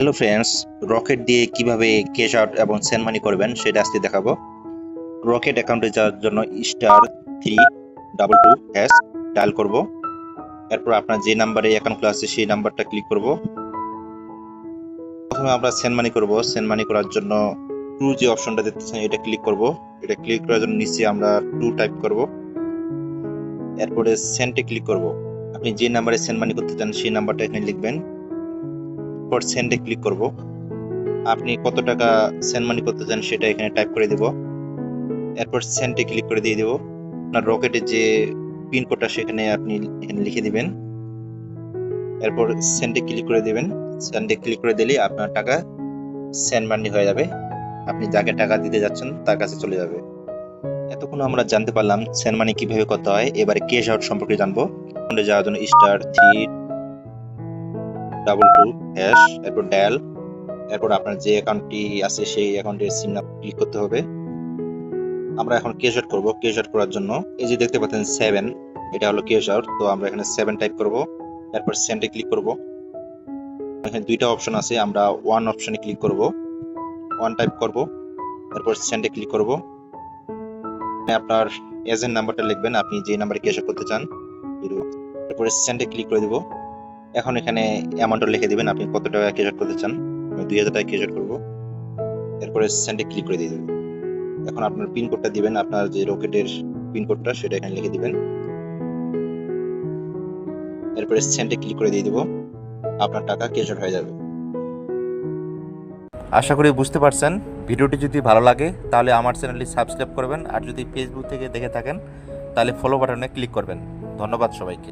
Hello friends, rocket দিয়ে কীভাবে cash out এবং সেন্ড মানি করবেন সেটা আজকে দেখাবো। রকেট অ্যাকাউন্টে যাওয়ার জন্য star three double two hash dial করব। এরপর আপনার যে নাম্বারে অ্যাকাউন্ট খোলা আছে সেই নাম্বারটা ক্লিক করব। প্রথমে আমরা সেন্ড মানি করব। সেন্ড মানি করার জন্য টু যে অপশনটা দেখতেছেন, এটা ক্লিক করব। এটা ক্লিক করার জন্য নিচে আমরা টু টাইপ করব। এরপরে সেন্ডে ক্লিক করব। আপনি যে নাম্বারে সেন্ড মানি করতে চান সেই নাম্বারটা এখানে লিখবেন। পর সেন্ডে ক্লিক করব। আপনি কত টাকা সেন্ড মানি করতে চান সেটা এখানে টাইপ করে দেব। এরপর সেন্ডে ক্লিক করে দিয়ে দেব। আপনার রকেটের যে পিন কোডটা সেখানে আপনি এখানে লিখে দিবেন। এরপর সেন্ডে ক্লিক করে দিবেন। সেন্ডে ক্লিক করে দিলেই আপনার টাকা সেন্ড মানি হয়ে যাবে। আপনি যাকে টাকা দিতে যাচ্ছেন তার কাছে চলে যাবে। এতক্ষণ আমরা জানতে পারলাম সেন্ড মানি কীভাবে করতে হয়। এবারে ক্যাশ আউট সম্পর্কে জানব। যাওয়ার জন্য star three double two hash এরপর ডায়াল এরপর আপনার যে অ্যাকাউন্টটি আছে সেই অ্যাকাউন্টের সিম ক্লিক করতে হবে। আমরা এখন ক্যাশ আউট করব ক্যাশ আউট করার জন্য। এই যে দেখতে পাচ্ছেন সেভেন এটা হলো ক্যাশ আউট তো আমরা এখানে সেভেন টাইপ করব, এরপর সেন্টে ক্লিক করব। এখানে দুইটা অপশন আছে, আমরা ওয়ান অপশনে ক্লিক করব ওয়ান টাইপ করব, এরপর সেন্টে ক্লিক করব। আপনার এজেন্ট নাম্বারটা লিখবেন, আপনি যে নাম্বারে ক্যাশ করতে চান, এরপরে সেন্টে ক্লিক করে দিব। এখন এখানে অ্যামাউন্টটা লিখে দিবেন। আপনি কত টাকা আউট করতে চান? আমি দুই হাজার টাকা আউট করব। এরপরে সেন্ডে ক্লিক করে দিয়ে দেবেন। এখন আপনার পিন কোডটা দিবেন। আপনার যে রকেটের পিন কোডটা সেটা এখানে লিখে দিবেন। এরপরে সেন্ডে ক্লিক করে দিয়ে দিব। আপনার টাকা ক্যাশ হয়ে যাবে। আশা করি বুঝতে পারছেন। ভিডিওটি যদি ভালো লাগে, তাহলে আমার চ্যানেলটি সাবস্ক্রাইব করবেন। আর যদি ফেসবুক থেকে দেখে থাকেন, তাহলে ফলো বাটনে ক্লিক করবেন। ধন্যবাদ সবাইকে।